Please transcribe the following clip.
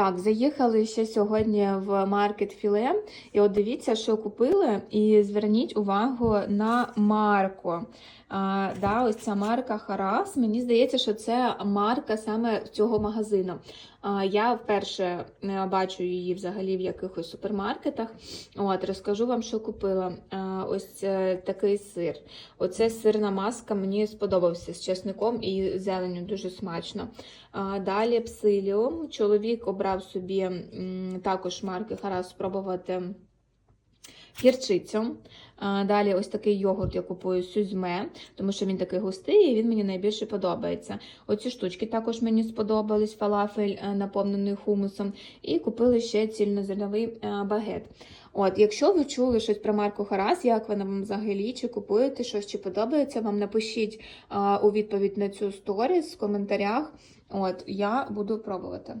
Так, заїхали ще сьогодні в маркет філе. І от дивіться, що купили, і зверніть увагу на марку. А, да, ось ця марка Харас. Мені здається, що це марка саме цього магазину. А, я вперше е, бачу її взагалі в якихось супермаркетах. От, розкажу вам, що купила. А, ось е, такий сир. Оце сирна маска мені сподобався з чесником і зеленю дуже смачно. А, Далі псиліум. Чоловік обрав собі також марки Харас спробувати гірчицю. Далі ось такий йогурт я купую сюзьме, тому що він такий густий і він мені найбільше подобається. Оці штучки також мені сподобались, фалафель е, наповнений хумусом. І купили ще цільнозерновий е, багет. От, якщо ви чули щось про марку Харас, як вона вам взагалі, чи купуєте щось, чи подобається вам, напишіть у відповідь на цю сторіс в коментарях. От, я буду пробувати.